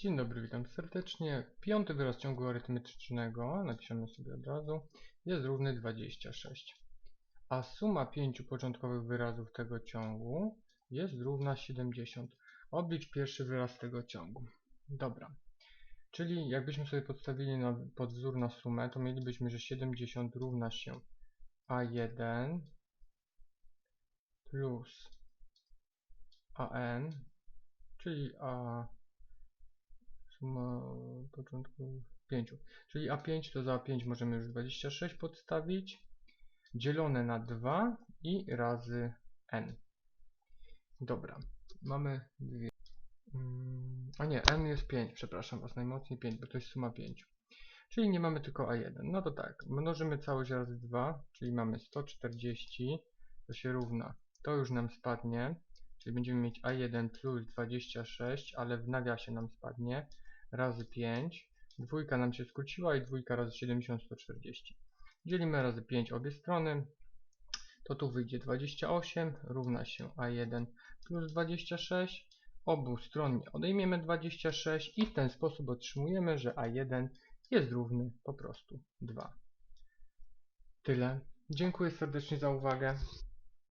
Dzień dobry, witam serdecznie. Piąty wyraz ciągu arytmetycznego, napiszemy sobie od razu, jest równy 26. A suma pięciu początkowych wyrazów tego ciągu jest równa 70. Oblicz pierwszy wyraz tego ciągu. Dobra. Czyli jakbyśmy sobie podstawili na, pod wzór na sumę, to mielibyśmy, że 70 równa się A1 plus AN, czyli A suma początku 5. Czyli A5 to za A5 możemy już 26 podstawić, dzielone na 2 i razy N. Dobra, mamy dwie. Mm, a nie, N jest 5, przepraszam Was najmocniej 5, bo to jest suma 5. Czyli nie mamy tylko A1. No to tak, mnożymy całość razy 2, czyli mamy 140, to się równa. To już nam spadnie, czyli będziemy mieć A1 plus 26, ale w nawiasie nam spadnie razy 5. Dwójka nam się skróciła i dwójka razy 70, 140. Dzielimy razy 5 obie strony. To tu wyjdzie 28 równa się A1 plus 26. Obu stron odejmiemy 26 i w ten sposób otrzymujemy, że A1 jest równy po prostu 2. Tyle. Dziękuję serdecznie za uwagę.